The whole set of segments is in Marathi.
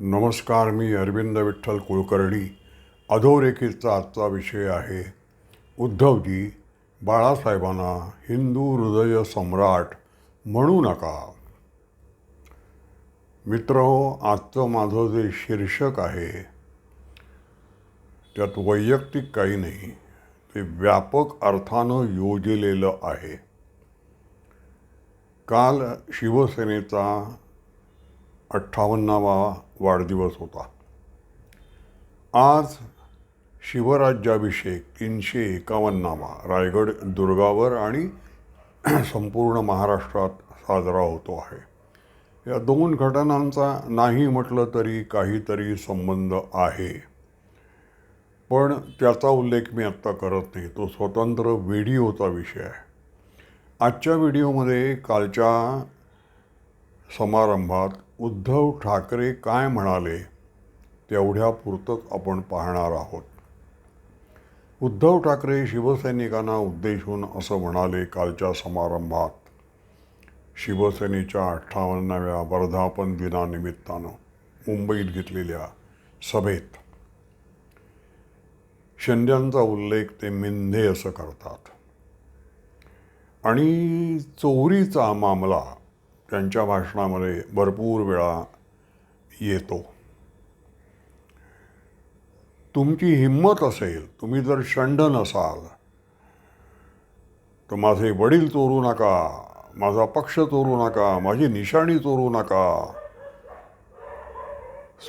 नमस्कार मी अरविंद विठ्ठल कुलकर्णी. अधोरेखितचा आजचा विषय आहे उद्धवजी बाळासाहेबांना हिंदू हृदय सम्राट म्हणू नका. मित्र हो आजचं माझं जे शीर्षक आहे त्यात वैयक्तिक काही नाही ते व्यापक अर्थानं योजलेलं आहे. काल शिवसेनेचा अठ्ठावन्नावा वाढदिवस होता. आज शिवराज्याभिषेक तीनशे एकावन्नावा रायगड दुर्गावर आणि संपूर्ण महाराष्ट्रात साजरा होतो आहे. या दोन घटनांचा नाही म्हटलं तरी काहीतरी संबंध आहे. पण त्याचा उल्लेख मी आत्ता करत नाही. तो स्वतंत्र व्हिडिओचा विषय आहे. आजच्या व्हिडिओमध्ये कालच्या समारंभात उद्धव ठाकरे काय म्हणाले तेवढ्यापुरतंच आपण पाहणार आहोत. उद्धव ठाकरे शिवसैनिकांना उद्देशून असं म्हणाले कालच्या समारंभात. शिवसेनेच्या अठ्ठावन्नाव्या वर्धापन दिनानिमित्तानं मुंबईत घेतलेल्या सभेत शिंद्यांचा उल्लेख ते मिंधे असं करतात. आणि चोरीचा मामला त्यांच्या भाषणामध्ये भरपूर वेळा येतो. तुमची हिंमत असेल तुम्ही जर षंड नसाल तर माझे वडील चोरू नका माझा पक्ष चोरू नका माझी निशाणी चोरू नका.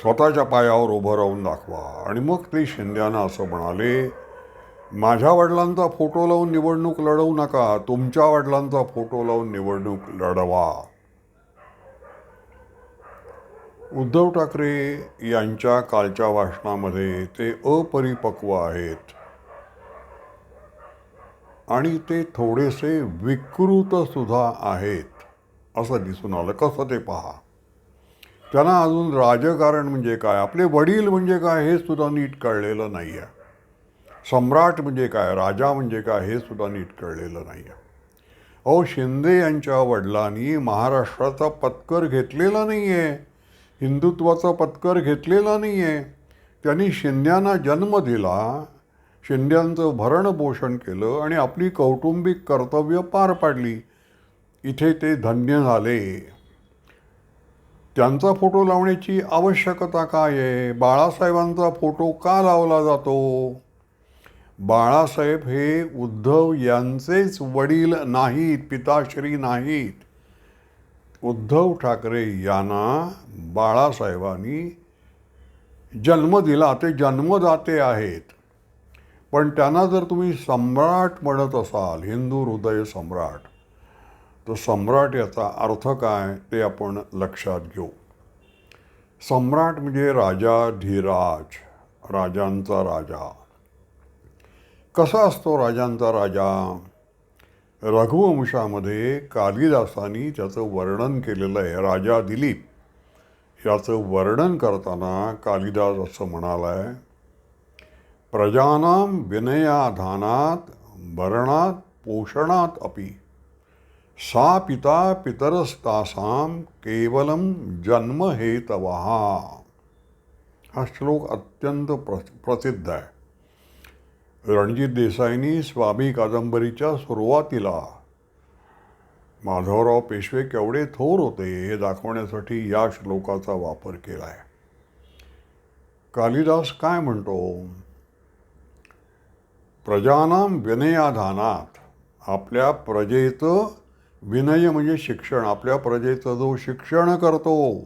स्वतःच्या पायावर उभं राहून दाखवा. आणि मग ते शिंद्यानं असं म्हणाले माझ्या वडिलांचा फोटो लावून निवडणूक लढवू नका तुमच्या वडिलांचा फोटो लावून निवडणूक लढवा. उद्धव ठाकरे यांच्या कालच्या भाषणामध्ये ते अपरिपक्व आहेत. आणि ते थोडेसे विकृत सुद्धा आहेत असं दिसून आलं. कसं ते पहा. त्यांना अजून राजकारण म्हणजे काय? आपले वडील म्हणजे काय? हे सुद्धा नीट कळलेलं नाही आहे सम्राट म्हणजे काय? राजा म्हणजे काय? हे सुद्धा नीट कळलेलं नाही आहे अहो शिंदे यांच्या वडिलांनी महाराष्ट्राचा पत्कर घेतलेला नाही आहे हिंदुत्वाचा पत्कर घेतलेला नाही आहे त्यांनी शिंद्यांना जन्म दिला शिंद्यांचं भरणपोषण केलं आणि आपली कौटुंबिक कर्तव्य पार पाडली. इथे ते धन्य झाले. त्यांचा फोटो लावण्याची आवश्यकता काय आहे? बाळासाहेबांचा फोटो का लावला जातो? बाळासाहेब हे उद्धव यांचेच वडील नाहीत पिताश्री नाहीत. उद्धव ठाकरे यांना बाळासाहेबांनी जन्म दिला. ते जन्मदाते आहेत. पण त्यांना जर तुम्ही सम्राट म्हणत असाल हिंदू हृदय सम्राट तर सम्राट याचा अर्थ काय ते आपण लक्षात घेऊ. सम्राट म्हणजे राजा धीराज राजांचा राजा. कसा असतो राजांचा राजा? रघुवंशामध्ये कालिदासानी त्याचं वर्णन केलेलं आहे राजा दिलीप याचं वर्णन करताना कालिदास असं म्हणाला आहे प्रजानां विनयाधानात भरणात पोषणात अपि सा पिता पितरस्तासां केवलं जन्म हेतवहा हा श्लोक अत्यंत प्र प्रसिद्ध आहे. रणजित देसाईंनी स्वामी कादंबरीच्या सुरुवातीला माधवराव पेशवे केवढे थोर होते हे दाखवण्यासाठी या श्लोकाचा वापर केला आहे कालिदास काय म्हणतो? प्रजानां विनयाधानात आपल्या प्रजेचं विनय म्हणजे शिक्षण आपल्या प्रजेचं जो शिक्षण करतो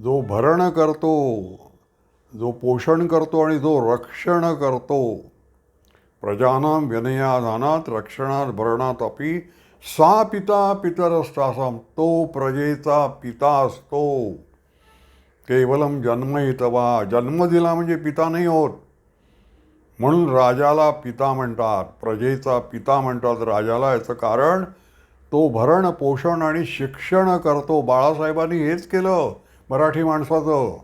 जो भरण करतो जो पोषण करतो आणि जो रक्षण करतो प्रजानां विनयाधानात रक्षणात भरणात अपि सा पिता पितरस्तासाम तो प्रजेचा पिता असतो केवलम जन्महितवा जन्म दिला म्हणजे पिता नाही होत. म्हणून राजाला पिता म्हणतात प्रजेचा पिता म्हणतात राजाला याचं कारण तो भरण पोषण आणि शिक्षण करतो. बाळासाहेबांनी हेच केलं मराठी माणसाचं.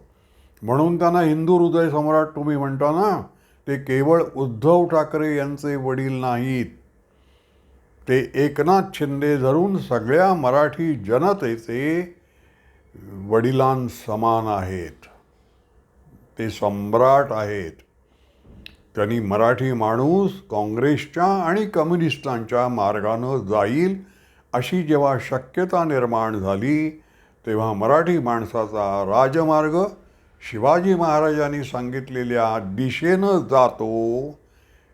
म्हणून त्यांना हिंदू हृदय सम्राट तुम्ही म्हणता ना? ते केवळ उद्धव ठाकरे यांचे वडील नाहीत. ते एकनाथ शिंदे धरून सगळ्या मराठी जनतेचे वडिलांसमान आहेत. ते सम्राट आहेत. त्यांनी मराठी माणूस काँग्रेसच्या आणि कम्युनिस्टांच्या मार्गानं जाईल अशी जेव्हा शक्यता निर्माण झाली तेव्हा मराठी माणसाचा राजमार्ग शिवाजी महाराजांनी सांगितलेल्या दिशेनं जातो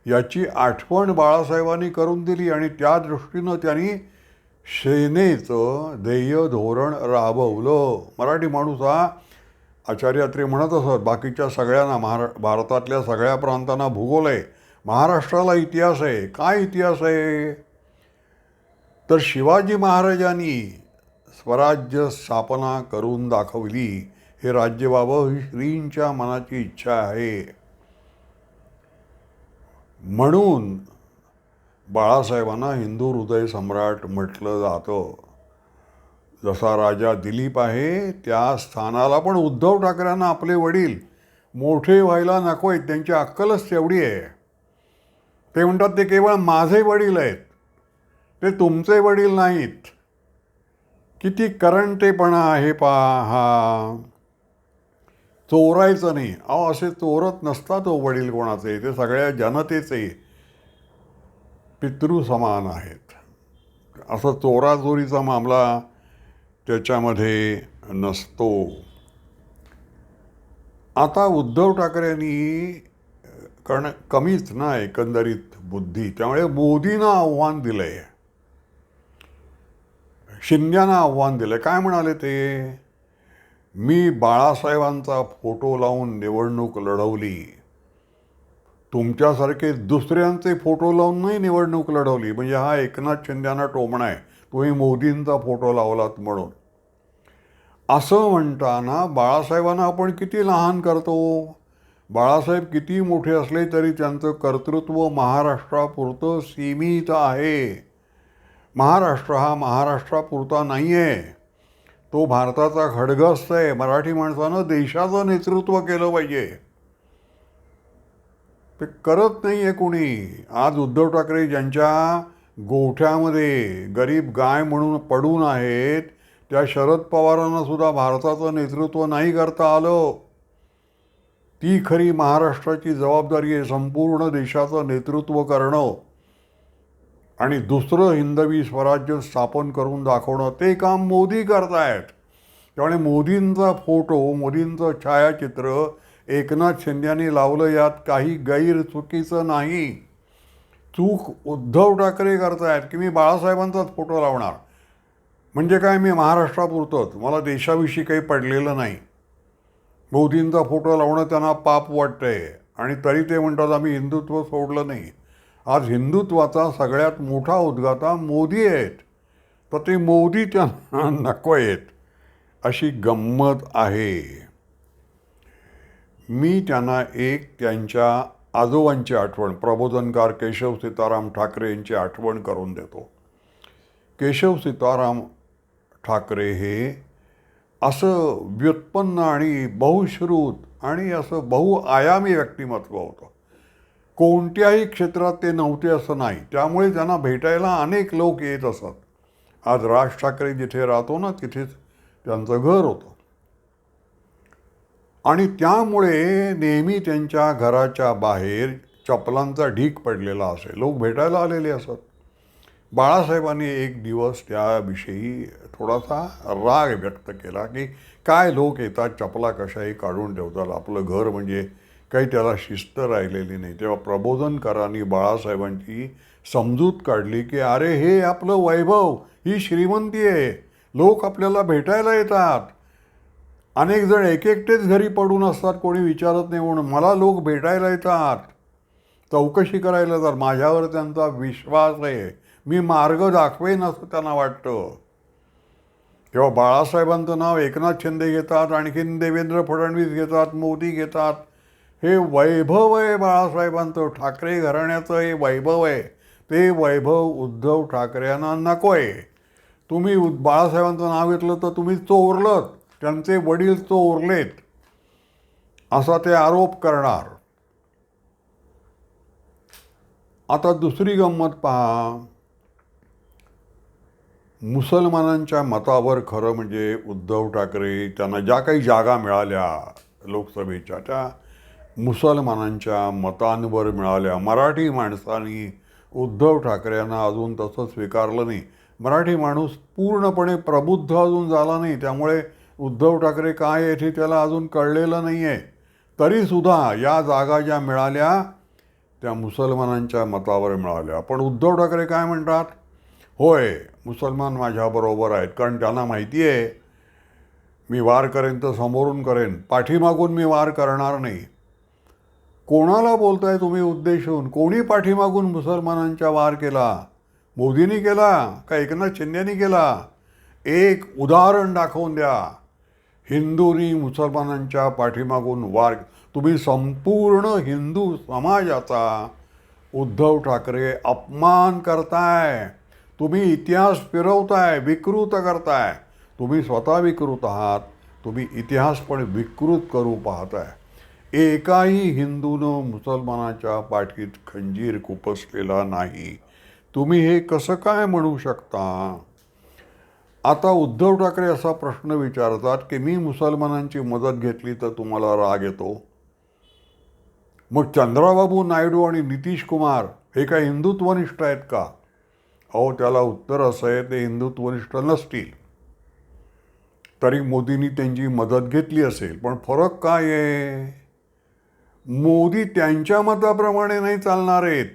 याची आठवण बाळासाहेबांनी करून दिली आणि त्या दृष्टीनं त्यांनी सेनेचं ध्येय धोरण राबवलं. मराठी माणूस हा आचार्य अत्रे म्हणत असत बाकीच्या सगळ्यांना महारा भारतातल्या सगळ्या प्रांतांना भूगोल आहे महाराष्ट्राला इतिहास आहे. काय इतिहास आहे? तर शिवाजी महाराजांनी स्वराज्य स्थापना करून दाखवली. हे राज्य व्हावं ही श्रींच्या मनाची इच्छा आहे. म्हणून बाळासाहेबांना हिंदू हृदय सम्राट म्हटलं जातं. जसा राजा दिलीप आहे त्या स्थानाला पण उद्धव ठाकरेंना आपले वडील मोठे व्हायला नको आहेत त्यांची अक्कलच तेवढी आहे. ते म्हणतात ते केवळ माझे वडील आहेत ते तुमचे वडील नाहीत. किती करंटेपणा आहे पा हा. चोरायचं नाही. अहो असे चोरत नसतात तो वडील कोणाचे. ते सगळ्या जनतेचे पितृ समान आहेत. असं चोराचोरीचा मामला त्याच्यामध्ये नसतो. आता उद्धव ठाकरेंनी कारण कमीच ना एकंदरीत बुद्धी. त्यामुळे मोदींना आव्हान दिलं आहे शिंद्यांना आव्हान दिलं काय म्हणाले ते? मी बाळासाहेबांचा फोटो लावून निवडणूक लढवली. तुमच्यासारखे दुसऱ्यांचे फोटो लावून नाही निवडणूक लढवली. म्हणजे हा एकनाथ शिंद्यांना टोमणा आहे. तुम्ही मोदींचा फोटो लावलात म्हणून. असं म्हणताना बाळासाहेबांना आपण किती लहान करतो? बाळासाहेब किती मोठे असले तरी त्यांचं कर्तृत्व महाराष्ट्रापुरतं सीमित आहे. महाराष्ट्र हा महाराष्ट्रापुरता नाही आहे तो भारताचा खडगस्त आहे. मराठी माणसानं देशाचं नेतृत्व केलं पाहिजे. ते करत नाही आहे कोणी. आज उद्धव ठाकरे ज्यांच्या गोठ्यामध्ये गरीब गाय म्हणून पडून आहेत त्या शरद पवारांना सुद्धा भारताचं नेतृत्व नाही करता आलं. ती खरी महाराष्ट्राची जबाबदारी आहे संपूर्ण देशाचं नेतृत्व करणं. आणि दुसरं हिंदवी स्वराज्य स्थापन करून दाखवणं ते काम मोदी करतायत. त्यामुळे मोदींचा फोटो मोदींचं छायाचित्र एकनाथ शिंद्यांनी लावलं यात काही गैर चुकीचं नाही. चूक उद्धव ठाकरे करतायत की मी बाळासाहेबांचाच फोटो लावणार? म्हणजे काय मी महाराष्ट्रापुरतंच? मला देशाविषयी काही पडलेलं नाही. मोदींचा फोटो लावणं त्यांना पाप वाटतंय. आणि तरी ते म्हणतात आम्ही हिंदुत्व सोडलं नाही. आज हिंदुत्वाचा सगळ्यात मोठा उद्गाता मोदी आहेत. तर ते मोदी त्यांना नको आहेत अशी गंमत आहे. मी त्यांना एक त्यांच्या आजोबांची आठवण प्रबोधनकार केशव सीताराम ठाकरे यांची आठवण करून देतो. केशव सीताराम ठाकरे हे असं व्युत्पन्न आणि बहुश्रुत आणि असं बहुआयामी व्यक्तिमत्व होतं. कोणत्याही क्षेत्रात ते नव्हते असं नाही. त्यामुळे त्यांना भेटायला अनेक लोक येत असत. आज राज ठाकरे जिथे राहतो ना तिथेच त्यांचं घर होतं. आणि त्यामुळे नेहमी त्यांच्या घराच्या बाहेर चपलांचा ढीक पडलेला असे लोक भेटायला आलेले असत. बाळासाहेबांनी एक दिवस त्याविषयी थोडासा राग व्यक्त केला की काय लोक येतात चपला कशाही काढून ठेवतात. आपलं घर म्हणजे काही त्याला शिस्त राहिलेली नाही. तेव्हा प्रबोधनकारांनी बाळासाहेबांची समजूत काढली की अरे हे आपलं वैभव ही श्रीमंती आहे. लोक आपल्याला भेटायला येतात. अनेक जण एक एकटेच घरी पडून असतात कोणी विचारत नाही म्हणून. मला लोक भेटायला येतात. चौकशी करायला येतात माझ्यावर त्यांचा विश्वास आहे. मी मार्ग दाखवेन असं त्यांना वाटतं. तेव्हा बाळासाहेबांचं नाव एकनाथ शिंदे घेतात आणखीन देवेंद्र फडणवीस घेतात मोदी घेतात. हे वैभव आहे बाळासाहेबांचं ठाकरे घराण्याचं हे वैभव आहे ते वैभव उद्धव ठाकरेंना नको आहे तुम्ही बाळासाहेबांचं नाव घेतलं तर तुम्ही चोरलं त्यांचे वडील चोरलेत. असा ते आरोप करणार. आता दुसरी गंमत पहा. मुसलमानांच्या मतावर खरं म्हणजे उद्धव ठाकरे त्यांना ज्या काही जागा मिळाल्या लोकसभेच्या त्या मुसलमानांच्या मतांवर मिळाल्या. मराठी माणसांनी उद्धव ठाकरेंना अजून तसं स्वीकारलं नाही. मराठी माणूस पूर्णपणे प्रबुद्ध अजून झाला नाही. त्यामुळे उद्धव ठाकरे काय आहेत हे त्याला अजून कळलेलं नाही आहे तरीसुद्धा या जागा ज्या मिळाल्या त्या मुसलमानांच्या मतावर मिळाल्या. पण उद्धव ठाकरे काय म्हणतात? होय मुसलमान माझ्याबरोबर आहेत. कारण त्यांना माहिती आहे मी वार करेन तर समोरून करेन. पाठीमागून मी वार करणार नाही. कोणाला बोलताय तुम्ही उद्देशून? कोणी पाठीमागून मुसलमानांच्या वार केला? मोदींनी केला का एकनाथ शिंदेनी केला? एक उदाहरण दाखवून द्या. हिंदूंनी मुसलमानांच्या पाठीमागून वार तुम्ही संपूर्ण हिंदू समाजाचा उद्धव ठाकरे अपमान करताय. तुम्ही इतिहास फिरवताय विकृत करताय. तुम्ही स्वतः विकृत आहात तुम्ही इतिहास पण विकृत करू पाहताय. एकाही हिंदूनं मुसलमानाच्या पाठीत खंजीर खुपसलेला नाही. तुम्ही हे कसं काय म्हणू शकता? आता उद्धव ठाकरे असा प्रश्न विचारतात की मी मुसलमानांची मदत घेतली तर तुम्हाला राग येतो? मग चंद्राबाबू नायडू आणि नितीश कुमार हे काय हिंदुत्वनिष्ठ आहेत का? अहो त्याला उत्तर असं आहे ते हिंदुत्वनिष्ठ नसतील. तरी मोदींनी त्यांची मदत घेतली असेल पण फरक काय आहे? मोदी त्यांच्या मताप्रमाणे नाही चालणार आहेत.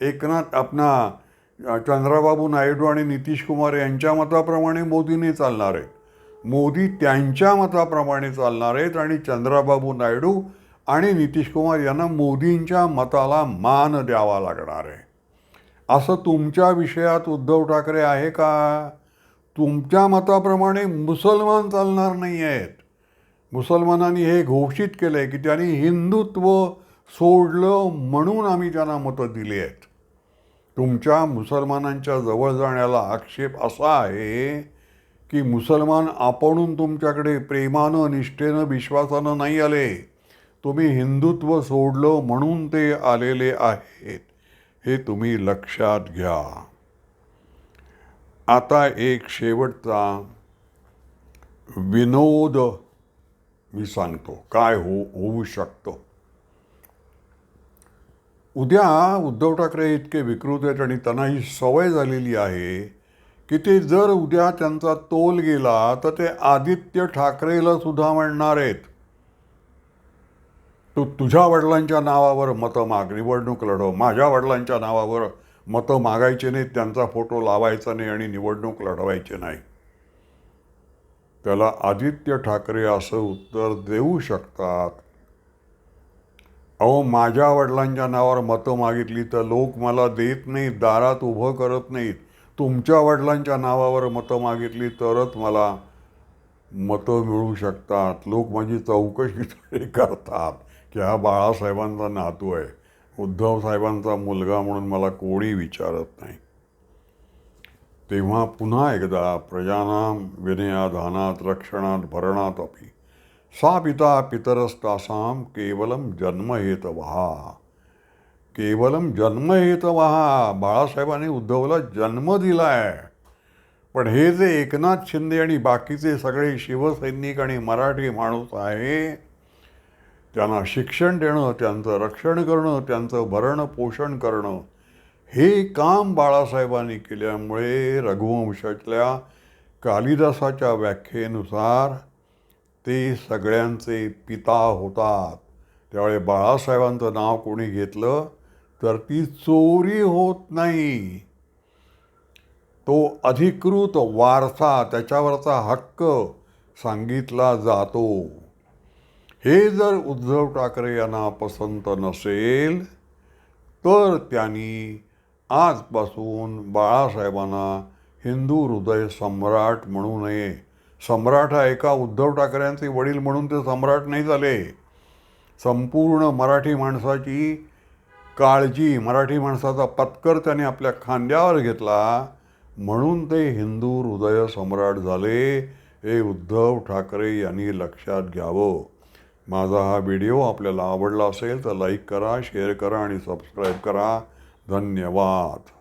एकनाथ आपणा चंद्राबाबू नायडू आणि नितीश कुमार यांच्या मताप्रमाणे मोदी नाही चालणार आहेत. मोदी त्यांच्या मताप्रमाणे चालणार आहेत आणि चंद्राबाबू नायडू आणि नितीश कुमार यांना मोदींच्या मताला मान द्यावा लागणार आहे. असं तुमच्या विषयात उद्धव ठाकरे आहे का? तुमच्या मताप्रमाणे मुसलमान चालणार नाही आहेत मुसलमानांनी हे घोषित केलं आहे की त्यांनी हिंदुत्व सोडलं म्हणून आम्ही त्यांना मतं दिली आहेत. तुमच्या मुसलमानांच्या जवळ जाण्याला आक्षेप असा आहे की मुसलमान आपणून तुमच्याकडे प्रेमानं निष्ठेनं विश्वासानं नाही आले. तुम्ही हिंदुत्व सोडलं म्हणून ते आलेले आहेत. हे तुम्ही लक्षात घ्या. आता एक शेवटचा विनोद मी सांगतो काय हो होऊ शकतं? उद्या उद्धव ठाकरे इतके विकृत आहेत आणि त्यांना ही सवय झालेली आहे की ते जर उद्या त्यांचा तोल गेला तर ते आदित्य ठाकरेला सुद्धा म्हणणार आहेत. तू तुझ्या वडिलांच्या नावावर मतं माग निवडणूक लढव. माझ्या वडिलांच्या नावावर मतं मागायचे नाहीत त्यांचा फोटो लावायचा नाही आणि निवडणूक लढवायचे नाही. त्याला आदित्य ठाकरे असं उत्तर देऊ शकतात. अहो माझ्या वडिलांच्या नावावर मतं मागितली तर लोक मला देत नाहीत दारात उभं करत नाहीत. तुमच्या वडिलांच्या नावावर मतं मागितली तरच मला मतं मिळू शकतात. लोक माझी चौकशी करतात की हा बाळासाहेबांचा नातू आहे. उद्धव साहेबांचा मुलगा म्हणून मला कोणी विचारत नाही. तेव्हा पुन्हा एकदा प्रजानां विनयाधानात रक्षणात भरणात अपि सा पिता पितरस्तासां केवलम जन्महेतवहा केवलम जन्महेतवहा बाळासाहेबांनी उद्धवला जन्म दिला आहे पण हे जे एकनाथ शिंदे आणि बाकीचे सगळे शिवसैनिक आणि मराठी माणूस आहे त्यांना शिक्षण देणं त्यांचं रक्षण करणं त्यांचं भरण पोषण करणं हे काम बाळासाहेबांनी केल्यामुळे रघुवंशातल्या कालिदासाच्या व्याख्येनुसार ते सगळ्यांचे पिता होतात. त्यावेळे बाळासाहेबांचं नाव कोणी घेतलं तर ती चोरी होत नाही. तो अधिकृत वारसा त्याच्यावरचा हक्क सांगितला जातो. हे जर उद्धव ठाकरे यांना पसंत नसेल तर त्यांनी आजपासून बाळासाहेबांना हिंदू हृदय सम्राट म्हणू नये. सम्राट हा एका उद्धव ठाकरेंचे वडील म्हणून ते सम्राट नाही झाले. संपूर्ण मराठी माणसाची काळजी मराठी माणसाचा पत्कर त्याने आपल्या खांद्यावर घेतला म्हणून ते हिंदू हृदय सम्राट झाले हे उद्धव ठाकरे यांनी लक्षात घ्यावं. माझा हा व्हिडिओ आपल्याला आवडला असेल तर लाईक करा शेअर करा आणि सबस्क्राईब करा. धन्यवाद